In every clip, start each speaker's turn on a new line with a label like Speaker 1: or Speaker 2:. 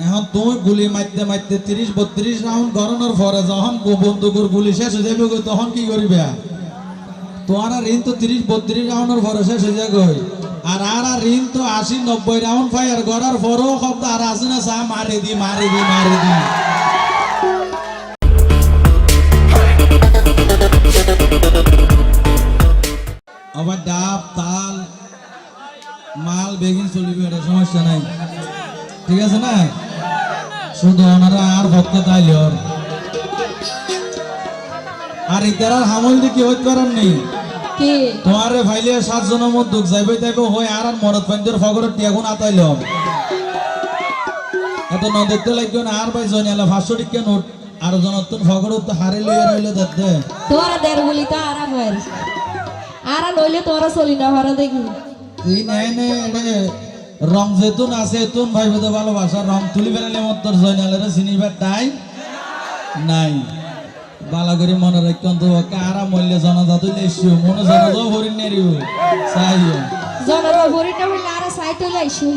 Speaker 1: এখন তুই গুলি মারতে মারতে তিরিশ, বত্রিশ রাউন্ড গরনের পরে যখন বন্দুকের গুলি শেষ হয়ে যাবে তখন কি করবে? তোমার আর ঋণ তো তিরিশ, বত্রিশ রাউন্ডের পরে শেষ হয়ে যাবে। আর আর আর ঋণ তো আশি, নব্বই রাউন্ড ফায়ার করার পরেও শব্দ আর আছে না চা মারি দি মারি দি মারি দি। আবার ডাব, তাল, মাল, বেগিন চলিবে, এটা সমস্যা নাই। ঠিক আছে না? শুধু ওনারা আর ভক্ত তাইলে আর ইতার আর হামল দিয়ে কি হইতে পারেন নেই। তোমারে ভাইলে সাত জনের মধ্যে যাইবে তাইবে হই আর আর মরদ পাঞ্জর ফগরের টিয়াগুন আতাইল এত ন দেখতে লাগবে না আর ভাই জনি আলা পাঁচশো টিকা নোট আর জনের তো ফগর তো হারে লইয়া রইলে দেখতে
Speaker 2: তোরা দেড় গুলি তো আরাম হয়ে আর নইলে তোরা চলি না ভাড়া দেখি।
Speaker 1: এই নাই নে এটা রং যেতুন আছে এতুন ভাই বোধ ভালোবাসা। রং তুলি ফেলালে মত তোর জয়নালের চিনিবার টাইম নাই। বালা করে মনে রাখতে অন্তত কারা মূল্য জনজাত লেসিও মনে জনজাত হরিণ নেরিও চাইও
Speaker 2: জনের ভরি না হইলে আর সাইতে লাইছি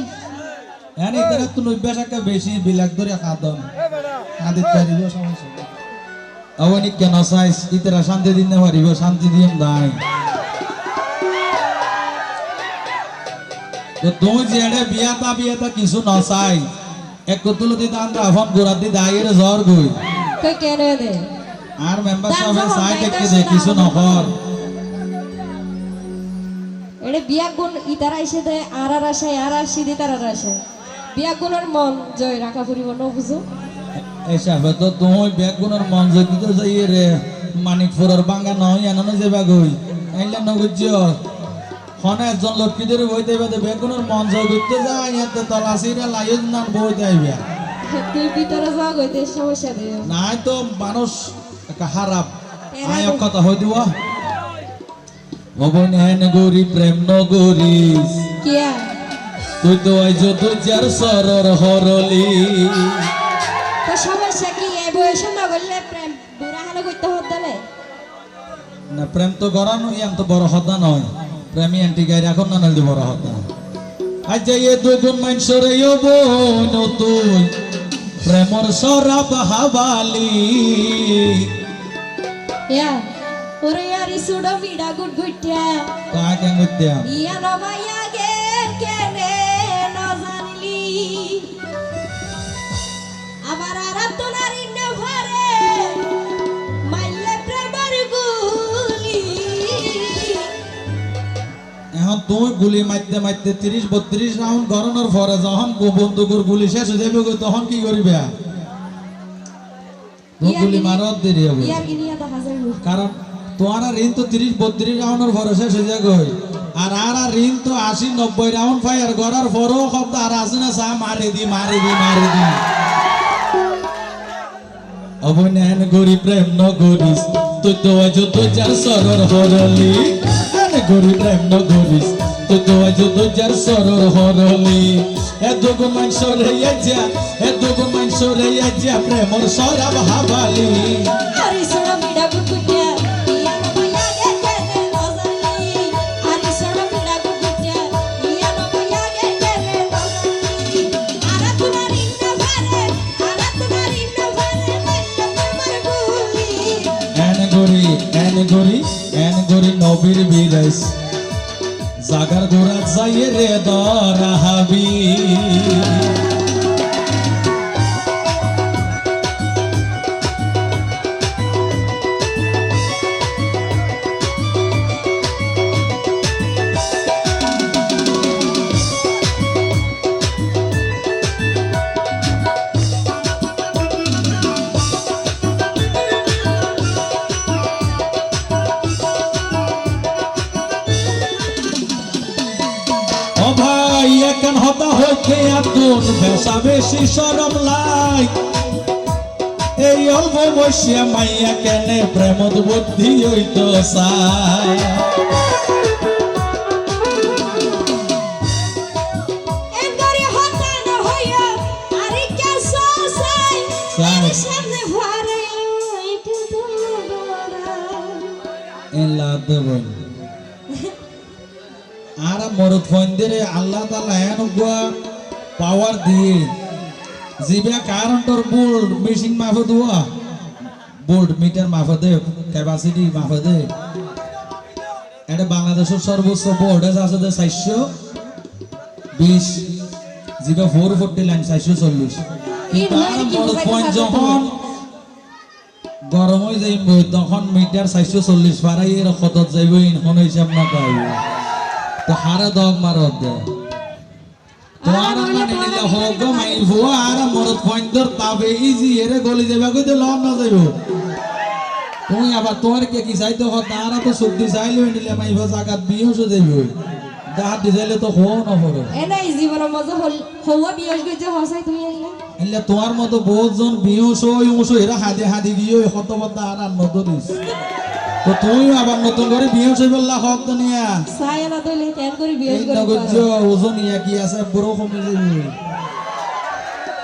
Speaker 1: এনে ইতারা তো নব্যাস একটা বেশি বিলাক ধরে খাদম কাঁদিত পারিব সমস্যা। নেই। কেন চাইস? ইতারা শান্তি দিন না পারিব শান্তি দিম দাই তো তুমি যেড়ে বিয়াতা বিয়াতা কিছু এক কতুলতি দান রাফন গোরাতি দায়ের জ্বর গই।
Speaker 2: কই কেনে দে?
Speaker 1: আর মেম্বার
Speaker 2: দান
Speaker 1: সাহেব
Speaker 2: যখন
Speaker 1: চাই দেখতে দে কিছু
Speaker 2: বিয়া গুণ ইতার দে আর আর আসে আর আর সিদি তার আর আসে বিয়া গুণের মন জয় রাখা ফুরিব ন বুঝো
Speaker 1: এসাবে তো বেগুনের মন যাই রে মানিক ফুরের বাঙ্গা নয় এনানো যাবা গই আইলা নগুজ্য হনে একজন লক্ষ্মীদের বইতে বাদে বেগুনের জয় করতে যায় এতে তলাশিরা লাইজ না বইতে আইবে
Speaker 2: ভিতরে সমস্যা
Speaker 1: নাই। তো মানুষ একটা খারাপ আয় কথা হই দিব ভবন হেন গরি প্রেম নগরিস
Speaker 2: কিয়া
Speaker 1: তুই তো আইজ তুই যার সরর হরলি।
Speaker 2: তো সমস্যা কি? এই বয়সে না করলে প্রেম বুড়া হালে করতে হতে
Speaker 1: না প্রেম তো ইয়াম তো বড় হতা নয়। প্রেমী আন্টি গাই এখন না নালি বড় হতা আজ এ দুগুণ মানুষরে বোন তুই প্রেমর সরাব হাবালি
Speaker 2: ইয়া ওরে আর সুড়ো বিড়া গুড গুটিয়া
Speaker 1: তা কেন করতাম
Speaker 2: ইয়া রবাইয়া গুলি
Speaker 1: মারতে মারতে তিরিশ বত্রিশ রাউন্ড গরনের পরে যখন বন্দুকের গুলি শেষ হয়ে যাবে তখন কি করবে? গুলি মারত দেরি হবে।
Speaker 2: না।
Speaker 1: কারণ তোমার ঋণ তো তিরিশ বত্রিশ রাউন্ডের পরে শেষ হয়ে গই আর আর আর ঋণ তো আশি নব্বই রাউন্ড ফায়ার করার পরেও শব্দ আর আছে না চা মারি দি মারি দি মারি দি। অবনেন গরি প্রেম নগরিস তুই তো আজ তো যার সরর হরলি গরি প্রেম নগরিস তুই তো আজ সরর হরলি এ দুগো মাংস রে যা এ দুগো মাংস রে যা প্রেমর সরাব হাবালি। এন গরি এন গরি এন গরি নবীর বিরাইস জাগার গোরা যাইয়ে রে দরা আতুন বেসা বেশি সরম লাই। এই অল্প বসিয়া মাইয়া কেনে প্রেমত বুদ্ধি হইত
Speaker 2: হইয়া আরে
Speaker 1: মরদ ফন্দিরে আল্লাহ তালা এন পাওয়ার দিয়ে। জিবে কারেন্টর বোল্ড মেশিন মাফে দুয়া বোল্ড মিটার মাফে দে ক্যাপাসিটি মাফে দে। এটা বাংলাদেশের সর্বোচ্চ বোর্ড আছে যে চারশো বিশ। জিবে ফোর ফোরটি লাইন চারশো চল্লিশ। যখন গরম হয়ে যাইব তখন মিটার চারশো চল্লিশ পারাই এর কতত যাইব ইনখন হিসাব না পাইব তো হারে দগ মারত দে। তোমার মানে নিলে হোক মাই ভুয়া আর মরত পয়েন্টর তাবে ইজি এরে গলি যাবে কইতে লন না যাইব। তুমি আবার তোমার কে কি চাইতে হ? তারা তো সবজি চাইলে নিলে জাগাত বিয়ে যাইব। দাহাত দিলে তো হো না হরো
Speaker 2: এনাই জীবনের মজা হল হওয়া বিয়াস গেছে হসাই তুমি আইলা
Speaker 1: এলে তোমার মতো বহুতজন বিহুস ওই উঁসু এরা হাতে হাতে গিয়ে ওই আর নতুনিস তো তুমিও আবার নতুন করে বিহুস হয়ে বললা হক তো নিয়া
Speaker 2: দইলে কেন করে
Speaker 1: এই
Speaker 2: করে
Speaker 1: নগর্য ওজন ইয়া কি আছে বড় কমে যাবে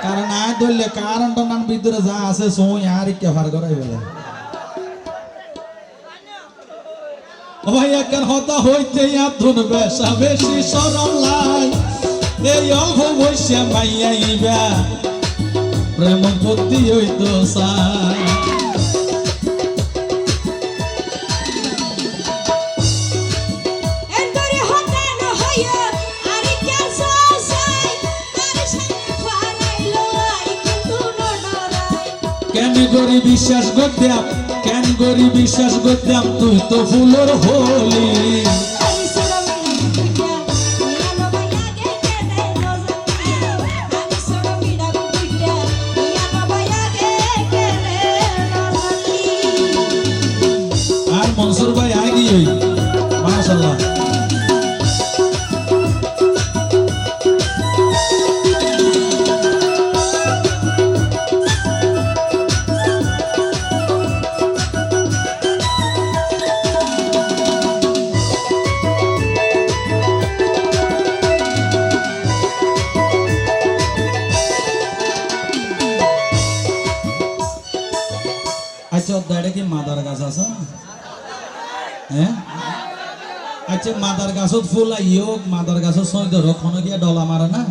Speaker 1: কারণ আয় ধরলে কারণটা নাম ভিতরে যা আছে সই আর কে ভার করাই বলে ভাই একার হতা হইতে বেশা বেশি সরম লাই এই অল্প বৈশা মাইয়াইবা প্রেম ভক্তি হইতো সাই। কেন করি বিশ্বাস করতাম? কেন করি বিশ্বাস করতাম? তুই তো ফুলর হলি। আচ্ছা মাদার গাছত ফুল আইও মাদার গাছত ধর কোনো গিয়া ডলা মারে না।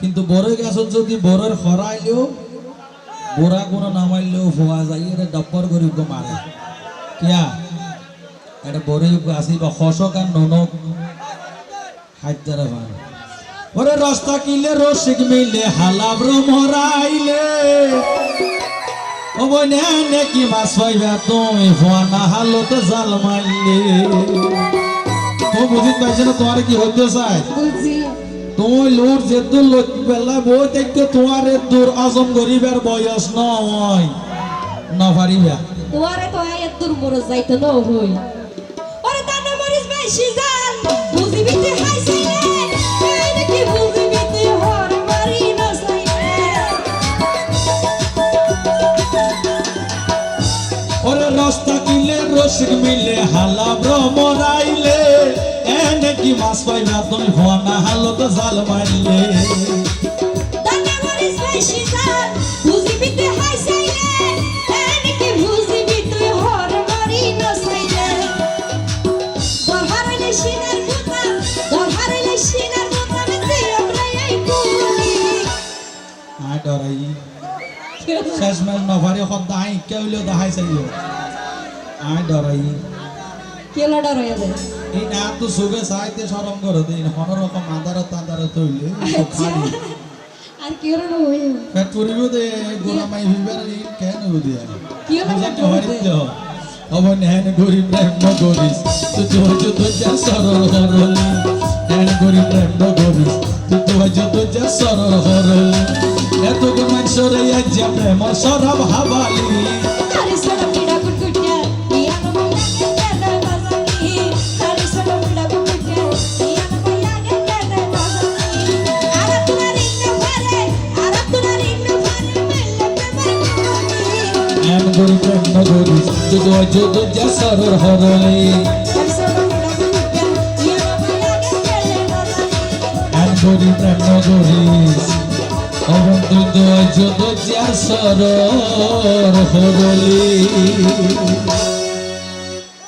Speaker 1: কিন্তু বড়ই গাছত যদি বড়ের খরাইলেও বুড়া কোনো নামাইলেও ভুয়া যায় এটা ডপ্পর গরিব মারে কিয়া? এটা বড়ই গাছি বা খসক আর ননক। হাইতারে মারে ওরে রস্তা কিলে রসিক মিলে হালাব্র মরাইলে ও বনে নাকি মাছ পাইবা তুমি হওয়া না হালতে জাল মারলে তো বুঝিত পাইছে না তোমার কি হইতে চায়?
Speaker 2: বুঝছি
Speaker 1: তুমি লোর যে দূর লোক বেলা বই দেখতে তোমার দূর আজম গরিবের বয়স নয়। না পারিবা?
Speaker 2: তোমারে তো আয়াত দূর বড় যাইতো না হই। ওরে দানা মরিস বেশি জান বুঝিবি তুই হাইছিলে এই নাকি বুঝিবি তুই হর মারি না সাইলে
Speaker 1: ওরে রাস্তা কিলে রসিক মিলে হালা ভ্রমরাইলে এনে কি মাছ পাইবা তুমি হওয়া না হালতে জাল মারলে
Speaker 2: নাকি না
Speaker 1: ডরাই শেষ মেল নভারে সদ্দা আই কেউলেও দেখাই চাইল। আয় ডরাই
Speaker 2: কেলা ডর হয়ে যায়
Speaker 1: এই না তো সুবে সাইতে সরম করে দিন হন রকম আদারত আদারত হইলে খালি।
Speaker 2: আর কি হলো হই
Speaker 1: পেট পুরিব দে গোলামাই হইবার এই কেন দিয়া
Speaker 2: কি হলো
Speaker 1: বুঝাতে
Speaker 2: পুরিবে?
Speaker 1: হরিত অবন হেন গরিব প্রেম করিস তুই তো যত যা সরল হরলি। হেন গরিব প্রেম করিস তুই তো যত যা সরল হরলি। এত গুণ মানুষরে যা প্রেম সরব হাবালি।
Speaker 2: তারে সোনা না মাইয়া গে গে না বাজানি
Speaker 1: আর গরিব প্রেম করিস অবন্ত যত যা সরল হরলি